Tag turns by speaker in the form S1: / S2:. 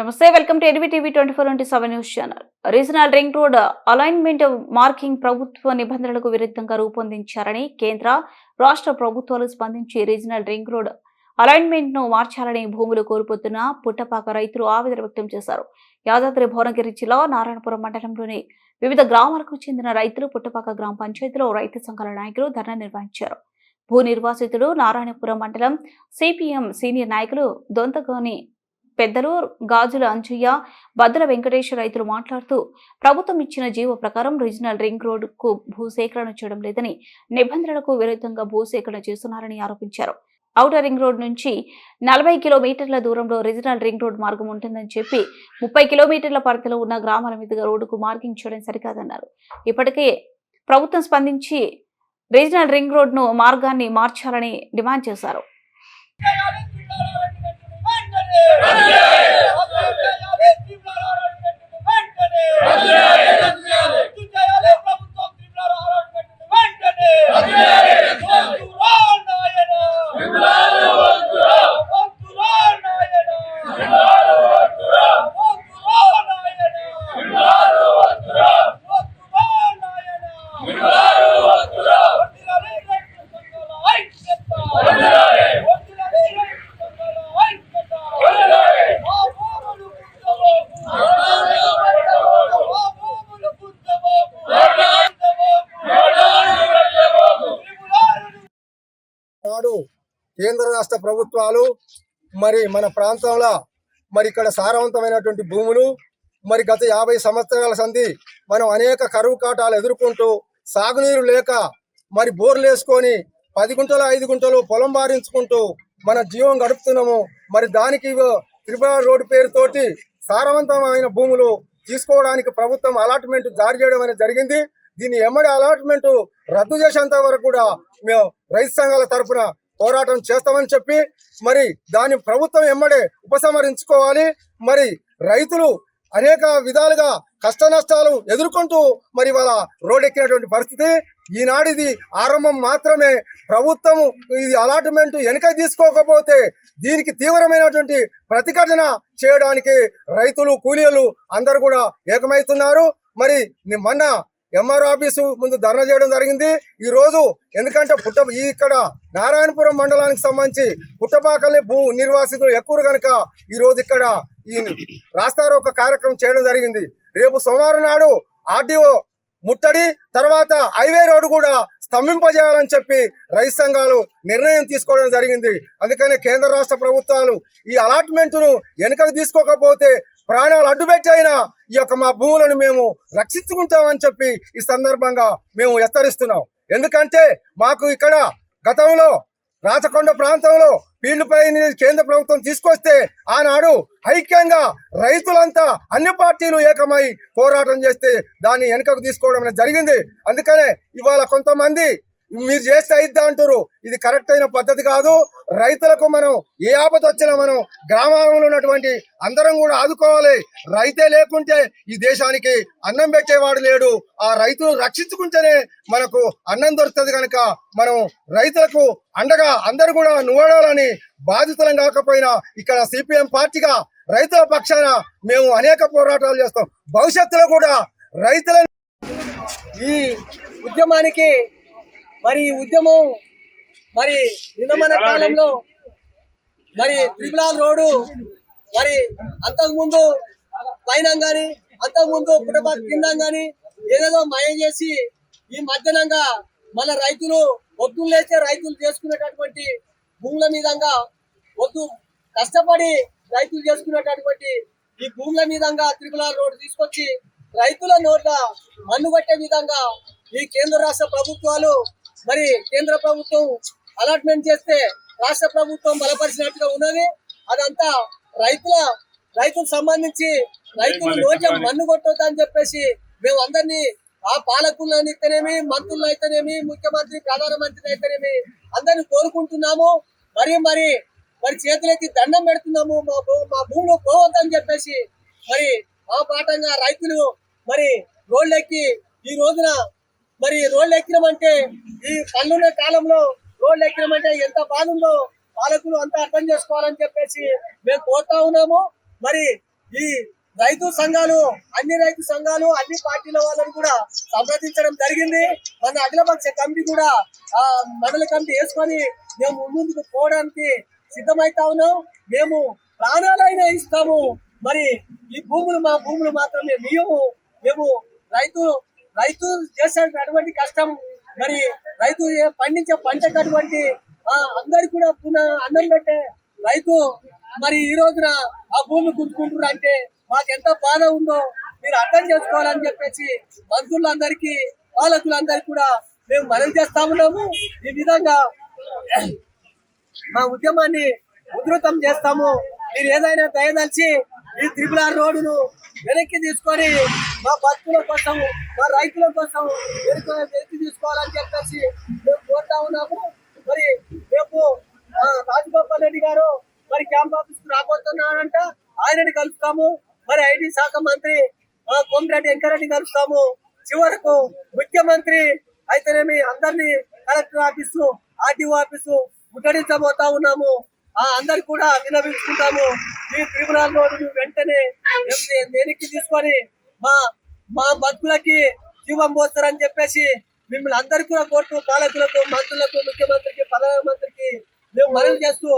S1: నమస్తే welcome to NV TV twenty four twenty seven news channel. Regional ring road alignment marking ప్రభుత్వ నిబంధనలకు విరుద్ధంగా రూపొందించారని కేంద్ర రాష్ట్ర ప్రభుత్వాలు స్పందించి రీజనల్ రింగ్ రోడ్ అలైన్మెంట్ను మార్చాలని భూములు కోల్పోతున్న పుట్టపాక రైతులు ఆవేదన వ్యక్తం చేశారు. యాదాద్రి భువనగిరి జిల్లా నారాయణపురం మండలంలోని వివిధ గ్రామాలకు చెందిన రైతులు పుట్టపాక గ్రామ పంచాయతీలో రైతు సంఘాల నాయకులు ధర్నా నిర్వహించారు. భూ నిర్వాసితుడు నారాయణపురం మండలం సిపిఎం సీనియర్ నాయకులు దొంతగోని పెద్దలు గాజుల అంజయ్య భద్ర వెంకటేశ్వర రైతులు మాట్లాడుతూ ప్రభుత్వం ఇచ్చిన జీవో ప్రకారం రీజనల్ రింగ్ రోడ్డుకు భూసేకరణ చేయడం లేదని నిబంధనలకు విరుద్ధంగా భూసేకరణ చేస్తున్నారని ఆరోపించారు. ఔటర్ రింగ్ రోడ్ నుంచి నలభై కిలోమీటర్ల దూరంలో రీజనల్ రింగ్ రోడ్ మార్గం ఉంటుందని చెప్పి ముప్పై కిలోమీటర్ల పరిధిలో ఉన్న గ్రామాల మీదుగా రోడ్డుకు మార్కింగ్ చేయడం సరికాదన్నారు. ఇప్పటికే ప్రభుత్వం స్పందించి రీజనల్ రింగ్ రోడ్ను మార్గాన్ని మార్చాలని డిమాండ్ చేశారు. ¡Grande!
S2: నాడు కేంద్ర రాష్ట్ర ప్రభుత్వాలు మరి మన ప్రాంతంలో మరి ఇక్కడ సారవంతమైనటువంటి భూములు మరి గత యాభై సంవత్సరాల సంధి మనం అనేక కరువు కాటాలు ఎదుర్కొంటూ సాగునీరు లేక మరి బోర్లు వేసుకొని పది గుంటలు ఐదు గుంటలు పొలం బారించుకుంటూ మన జీవం గడుపుతున్నాము. మరి దానికి త్రిపుర రోడ్డు పేరుతోటి సారవంతమైన భూములు తీసుకోవడానికి ప్రభుత్వం అలాట్మెంట్ జారీ చేయడం అనేది జరిగింది. దీన్ని ఎమ్మడి అలాట్మెంట్ రద్దు చేసేంత వరకు కూడా మేము రైతు సంఘాల తరపున పోరాటం చేస్తామని చెప్పి మరి దాన్ని ప్రభుత్వం ఎమ్మడే ఉపసంహరించుకోవాలి. మరి రైతులు అనేక విధాలుగా కష్ట నష్టాలు ఎదుర్కొంటూ మరి వాళ్ళ రోడెక్కినటువంటి పరిస్థితి. ఈనాడిది ఆరంభం మాత్రమే. ప్రభుత్వం ఇది అలాట్మెంట్ వెనక తీసుకోకపోతే దీనికి తీవ్రమైనటువంటి ప్రతిఘటన చేయడానికి రైతులు కూలీలు అందరూ కూడా ఏకమవుతున్నారు. మరి మొన్న ఎంఆర్ ఆఫీసు ముందు ధర్నా చేయడం జరిగింది. ఈ రోజు ఎందుకంటే పుట్ట ఇక్కడ నారాయణపురం మండలానికి సంబంధించి పుట్టపాకల్ని భూ నిర్వాసితులు ఎక్కువ కనుక ఈ రోజు ఇక్కడ ఈ రాస్తారు ఒక కార్యక్రమం చేయడం జరిగింది. రేపు సోమవారం నాడు ఆర్డీఓ ముట్టడి తర్వాత హైవే రోడ్డు కూడా స్తంభింపజేయాలని చెప్పి రైతు సంఘాలు నిర్ణయం తీసుకోవడం జరిగింది. అందుకనే కేంద్ర రాష్ట్ర ప్రభుత్వాలు ఈ అలాట్మెంట్ను వెనుకకు తీసుకోకపోతే ప్రాణాలు అడ్డుపెట్టైనా ఈ యొక్క మా భూములను మేము రక్షించుకుంటామని చెప్పి ఈ సందర్భంగా మేము హెచ్చరిస్తున్నాం. ఎందుకంటే మాకు ఇక్కడ గతంలో రాచకొండ ప్రాంతంలో ఫీల్డ్పై కేంద్ర ప్రభుత్వం తీసుకొస్తే ఆనాడు ఐక్యంగా రైతులంతా అన్ని పార్టీలు ఏకమై పోరాటం చేస్తే దాన్ని వెనుకకు తీసుకోవడం అనేది జరిగింది. అందుకనే ఇవాళ కొంతమంది మీరు చేస్తే అయిద్దా అంటారు ఇది కరెక్ట్ అయిన పద్ధతి కాదు. రైతులకు మనం ఏ ఆపద వచ్చినా మనం గ్రామంలో ఉన్నటువంటి అందరం కూడా ఆదుకోవాలి. రైతే లేకుంటే ఈ దేశానికి అన్నం పెట్టేవాడు లేడు. ఆ రైతును రక్షించుకుంటేనే మనకు అన్నం దొరుకుతుంది కనుక మనం రైతులకు అండగా అందరు కూడా నువ్వడాలని బాధితులం కాకపోయినా ఇక్కడ సిపిఎం పార్టీగా రైతుల పక్షాన మేము అనేక పోరాటాలు చేస్తాం. భవిష్యత్తులో కూడా రైతుల
S3: ఈ ఉద్యమానికి మరి ఈ ఉద్యమం మరి నిన్నమన కాలంలో మరి త్రిపులాల్ రోడ్డు మరి అంతకుముందు పైన గాని అంతకుముందు పుట్టపాక కింద గాని ఏదేదో మయం చేసి ఈ మధ్యనంగా మన రైతులు పొద్దున్న లేచే రైతులు చేసుకునేటటువంటి భూముల మీదంగా వద్దు కష్టపడి రైతులు చేసుకునేటటువంటి ఈ భూముల మీదంగా త్రిపులాల్ రోడ్డు తీసుకొచ్చి రైతుల నోట్ల మన్ను పట్టే విధంగా ఈ కేంద్ర రాష్ట్ర ప్రభుత్వాలు మరి కేంద్ర ప్రభుత్వం అలాట్మెంట్ చేస్తే రాష్ట్ర ప్రభుత్వం బలపరిచినట్టుగా ఉన్నది. అదంతా రైతుల రైతులకు సంబంధించి రైతులు నోట్ల మన్ను కొట్టొద్దని చెప్పేసి మేము అందరినీ ఆ పాలకులను అయితేనేమి మంత్రులు అయితేనేమి ముఖ్యమంత్రి ప్రధానమంత్రి అయితేనేమి అందరిని కోరుకుంటున్నాము. మరి మరి మరి చేతులెత్తి దండం పెడుతున్నాము. మా భూ- మా భూములు పోవద్దని చెప్పేసి మరి ఆ పాఠంగా రైతులు మరి రోడ్లెక్కి ఈ రోజున మరి రోడ్లు ఎక్కినామంటే ఈ పన్నున్న కాలంలో రోడ్లు ఎక్కినామంటే ఎంత బాధ ఉందో పాలకులు అంతా అర్థం చేసుకోవాలని చెప్పేసి మేము కోరుతా ఉన్నాము. మరి ఈ రైతు సంఘాలు అన్ని రైతు సంఘాలు అన్ని పార్టీల వాళ్ళని కూడా సంప్రదించడం జరిగింది. మన అఖిలపక్ష కమిటీ కూడా ఆ మండల కమిటీ వేసుకొని మేము ముందుకు పోవడానికి సిద్ధమైతా ఉన్నాం. మేము ప్రాణాలైనా ఇస్తాము. మరి ఈ భూములు మా భూములు మాత్రమే మేము మేము రైతు రైతు చేసేటటువంటి కష్టం. మరి రైతు పండించే పంటకు అటువంటి ఆ, అందరికి కూడా పునః అన్నం పెట్టే రైతు మరి ఈ రోజున ఆ భూమి గుంజుకుంటున్నారు అంటే మాకు ఎంత బాధ ఉందో మీరు అర్థం చేసుకోవాలని చెప్పేసి మంత్రులందరికీ పాలకులందరికీ కూడా మేము మనవి చేస్తా ఉన్నాము. ఈ విధంగా మా ఉద్యమాన్ని ఉధృతం చేస్తాము. మీరు ఏదైనా దయదలిచి ఈ త్రిపుల రోడ్డును వెనక్కి తీసుకొని మా బతుకుల కోసం మా రైతుల కోసం వెనక్కి వెనక్కి తీసుకోవాలని చెప్పేసి మేము కోరుతా ఉన్నాము. మరి రేపు రాజగోపాల్ రెడ్డి గారు మరి క్యాంప్ ఆఫీస్కు రాబోతున్నారంట. ఆయనని కలుస్తాము. మరి ఐటీ శాఖ మంత్రి ఆ, వెంకరెడ్డి కలుస్తాము. చివరకు ముఖ్యమంత్రి అయితేనేమి అందరినీ కలెక్టర్ ఆఫీసు ఆర్టీఓ ఆఫీసు ముట్టడించబోతా ఉన్నాము. ఆ అందరు కూడా వినవించుకుంటాము ఈ ట్రిబ్యునల్ రోడ్డు వెంటనే దేనికి తీసుకొని మా మా బతుకులకి జీవం పోస్తారని చెప్పేసి మిమ్మల్ని అందరికీ కూడా కోర్టు పాలకులకు మంత్రులకు ముఖ్యమంత్రికి ప్రధానమంత్రికి మేము మనవి చేస్తూ